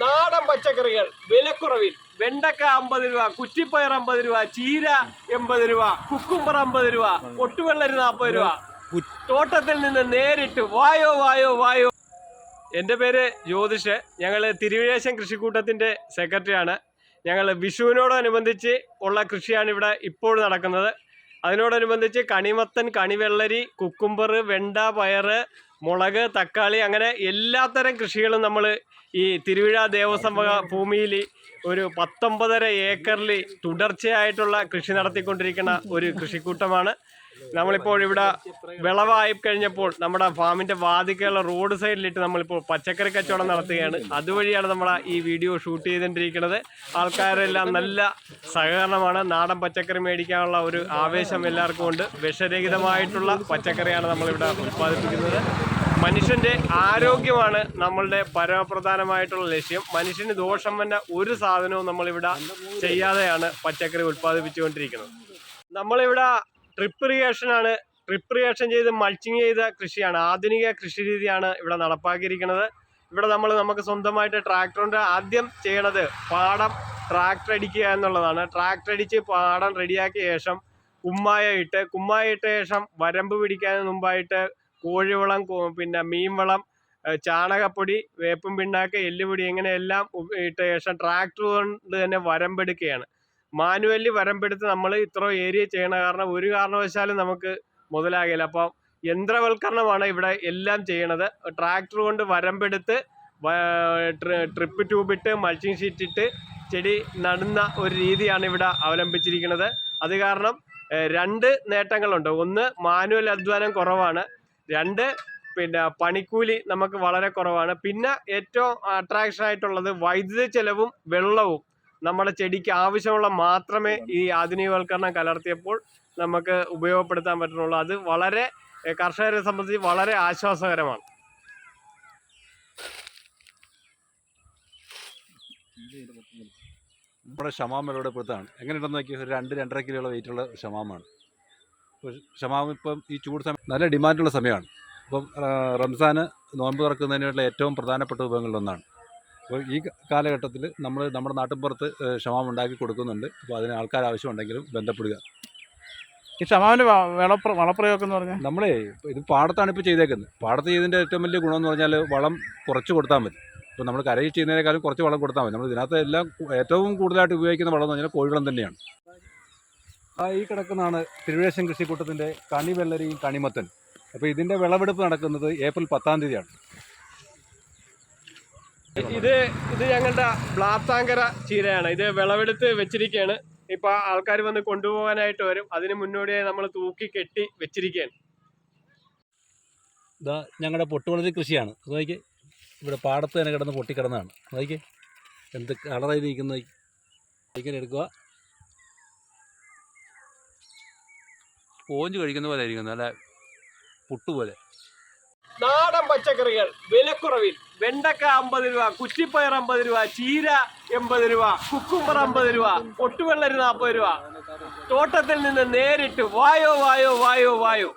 നാടൻ പച്ചക്കറികൾ വിലക്കുറവിൽ. വെണ്ടക്ക അമ്പത് രൂപ കുറ്റിപ്പയർ അമ്പത് രൂപ ചീര എൺപത് രൂപ കുക്കുംബർ അമ്പത് രൂപ പൊട്ടുവെള്ളരി നാൽപ്പത് രൂപ. തോട്ടത്തിൽ നിന്ന് നേരിട്ട് വായോ വായോ വായോ. എന്റെ പേര് ജ്യോതിഷ്. ഞങ്ങൾ തിരുവിഴേശം കൃഷിക്കൂട്ടത്തിന്റെ സെക്രട്ടറിയാണ്. ഞങ്ങൾ വിഷുവിനോടനുബന്ധിച്ച് ഉള്ള കൃഷിയാണ് ഇവിടെ ഇപ്പോൾ നടക്കുന്നത്. അതിനോടനുബന്ധിച്ച് കണിമത്തൻ കണിവെള്ളരി കുക്കുംബർ വെണ്ട പയറ് മുളക് തക്കാളി അങ്ങനെ എല്ലാത്തരം കൃഷികളും നമ്മൾ ഈ തിരുവിഴ ദേവസ്വം ഭൂമിയിൽ ഒരു പത്തൊമ്പതര ഏക്കറിൽ തുടർച്ചയായിട്ടുള്ള കൃഷി നടത്തിക്കൊണ്ടിരിക്കുന്ന ഒരു കൃഷിക്കൂട്ടമാണ്. നമ്മളിപ്പോൾ ഇവിടെ വിളവായി കഴിഞ്ഞപ്പോൾ നമ്മുടെ ഫാമിന്റെ വാതിക്കുള്ള റോഡ് സൈഡിലിട്ട് നമ്മളിപ്പോൾ പച്ചക്കറി കച്ചവടം നടത്തുകയാണ്. അതുവഴിയാണ് നമ്മൾ ഈ വീഡിയോ ഷൂട്ട് ചെയ്തുകൊണ്ടിരിക്കുന്നത്. ആൾക്കാരെല്ലാം നല്ല സഹകരണമാണ്. നാടൻ പച്ചക്കറി മേടിക്കാനുള്ള ഒരു ആവേശം എല്ലാവർക്കും ഉണ്ട്. വിഷരഹിതമായിട്ടുള്ള പച്ചക്കറിയാണ് നമ്മളിവിടെ ഉത്പാദിപ്പിക്കുന്നത് മനുഷ്യന്റെ ആരോഗ്യമാണ് നമ്മളുടെ പരമപ്രധാനമായിട്ടുള്ള ലക്ഷ്യം. മനുഷ്യന് ദോഷം വന്ന ഒരു സാധനവും നമ്മളിവിടെ ചെയ്യാതെയാണ് പച്ചക്കറി ഉൽപ്പാദിപ്പിച്ചുകൊണ്ടിരിക്കുന്നത്. നമ്മളിവിടെ ട്രിപ്പ് ആണ്. ട്രിപ്പ് ഇറിഗേഷൻ ചെയ്ത് മൾച്ചിങ് ചെയ്ത കൃഷിയാണ്. ആധുനിക കൃഷി രീതിയാണ് ഇവിടെ നടപ്പാക്കിയിരിക്കുന്നത്. ഇവിടെ നമ്മൾ നമുക്ക് സ്വന്തമായിട്ട് ട്രാക്ടർ കൊണ്ട് ആദ്യം ചെയ്യണത് പാടം ട്രാക്ടർ അടിക്കുക എന്നുള്ളതാണ്. ട്രാക്ടർ അടിച്ച് പാടം റെഡിയാക്കിയ ശേഷം കുമ്മായ ഇട്ട് കുമ്മായ ഇട്ട ശേഷം വരമ്പ് പിടിക്കാൻ മുമ്പായിട്ട് കോഴിവളം പിന്നെ മീൻവളം ചാണകപ്പൊടി വേപ്പും പിണ്ണാക്ക് എല്ലുപൊടി ഇങ്ങനെ എല്ലാം ഇട്ട ശേഷം ട്രാക്ടർ കൊണ്ട് തന്നെ വരമ്പെടുക്കുകയാണ്. മാനുവലി വരമ്പെടുത്ത് നമ്മൾ ഇത്ര ഏരിയ ചെയ്യണ കാരണം ഒരു കാരണവശാലും നമുക്ക് മുതലാകില്ല അപ്പം യന്ത്രവൽക്കരണമാണ് ഇവിടെ എല്ലാം ചെയ്യണത്. ട്രാക്ടർ കൊണ്ട് വരമ്പെടുത്ത് ട്രിപ്പ് ട്യൂബ് ഇട്ട് മൾച്ചിങ് ഷീറ്റ് ഇട്ട് ചെടി നടുന്ന ഒരു രീതിയാണ് ഇവിടെ അവലംബിച്ചിരിക്കുന്നത് അത് കാരണം രണ്ട് നേട്ടങ്ങളുണ്ട്. ഒന്ന് മാനുവൽ അധ്വാനം കുറവാണ്. രണ്ട് പിന്നെ പണിക്കൂലി നമുക്ക് വളരെ കുറവാണ്. പിന്നെ ഏറ്റവും അട്രാക്ഷൻ ആയിട്ടുള്ളത് വൈദ്യുതി ചെലവും വെള്ളവും. നമ്മുടെ ചെടിക്ക് ആവശ്യമുള്ള മാത്രമേ ഈ ആധുനികവൽക്കരണം കലർത്തിയപ്പോൾ നമുക്ക് ഉപയോഗപ്പെടുത്താൻ പറ്റുന്നുള്ളൂ. അത് വളരെ കർഷകരെ സംബന്ധിച്ച് വളരെ ആശ്വാസകരമാണ്. നമ്മുടെ ഷമാം വിലയുടെ എങ്ങനെ ഉണ്ടെന്ന് നോക്കി ഒരു രണ്ട് രണ്ടര കിലോയുള്ള വെയിറ്റുള്ള ഷമാമാണ്. അപ്പോൾ ഷമാം ഇപ്പം ഈ ചൂട് സമയം നല്ല ഡിമാൻഡുള്ള സമയമാണ്. ഇപ്പം ആ, റംസാന് നോമ്പ് തുറക്കുന്നതിനുള്ള ഏറ്റവും പ്രധാനപ്പെട്ട വിഭവങ്ങളിലൊന്നാണ് അപ്പോൾ ഈ കാലഘട്ടത്തിൽ നമ്മൾ നമ്മുടെ നാട്ടിൻപുറത്ത് ഷമാം ഉണ്ടാക്കി കൊടുക്കുന്നുണ്ട്. അപ്പോൾ അതിന് ആൾക്കാർ ആവശ്യമുണ്ടെങ്കിലും ബന്ധപ്പെടുക. ഈ വളപ്ര വളപ്രയോഗം എന്ന് പറഞ്ഞാൽ നമ്മളേ ഇത് പാടത്താണ് ഇപ്പോൾ ചെയ്തേക്കുന്നത്. പാടത്ത് ചെയ്തതിന്റെ ഏറ്റവും വലിയ ഗുണമെന്ന് പറഞ്ഞാൽ വളം കുറച്ച് കൊടുത്താൽ മതി. ഇപ്പോൾ നമ്മൾ കരയിൽ ചെയ്യുന്നതിനേക്കാളും കുറച്ച് വളം കൊടുത്താൽ മതി. നമ്മൾ ഇതിനകത്ത് എല്ലാം ഏറ്റവും കൂടുതലായിട്ട് ഉപയോഗിക്കുന്ന വളം എന്ന് പറഞ്ഞാൽ കോഴിവളം തന്നെയാണ്. ആ ഈ കിടക്കുന്നതാണ് തിരുവേശം കൃഷിക്കൂട്ടത്തിന്റെ കണിവെള്ളരിയും കണിമത്തൻ. അപ്പോൾ ഇതിന്റെ വിളവെടുപ്പ് നടക്കുന്നത് ഏപ്രിൽ പത്താം തീയതിയാണ്. ഇത് ഇത് ഞങ്ങളുടെ ബ്ലാത്താങ്കര ചീരയാണ്. ഇത് വിളവെടുത്ത് വെച്ചിരിക്കുകയാണ് ഇപ്പൊ ആൾക്കാർ വന്ന് കൊണ്ടുപോകാനായിട്ട് വരും. അതിന് മുന്നോടിയായി നമ്മൾ തൂക്കി കെട്ടി വെച്ചിരിക്കുകയാണ് ഇതാ ഞങ്ങളുടെ പൊട്ടുവളരി കൃഷിയാണ്. നോക്കി ഇവിടെ പാടത്ത് തന്നെ കിടന്ന് പൊട്ടിക്കിടന്നതാണ് നോക്കി എന്ത് കളറായി നിൽക്കുന്ന. ഇങ്ങനെ എടുക്കുക. പോഞ്ച് കഴിക്കുന്ന പോലെ ആയിരിക്കും നല്ല പുട്ടുപോലെ. നാടൻ പച്ചക്കറികൾ വിലക്കുറവിൽ. വെണ്ടക്ക അമ്പത് രൂപ കുറ്റിപ്പയർ അമ്പത് രൂപ ചീര എൺപത് രൂപ കുക്കുമ്പർ അമ്പത് രൂപ പൊട്ടുവെള്ളരി നാൽപ്പത് രൂപ. തോട്ടത്തിൽ നിന്ന് നേരിട്ട് വായോ വായോ വായോ വായോ.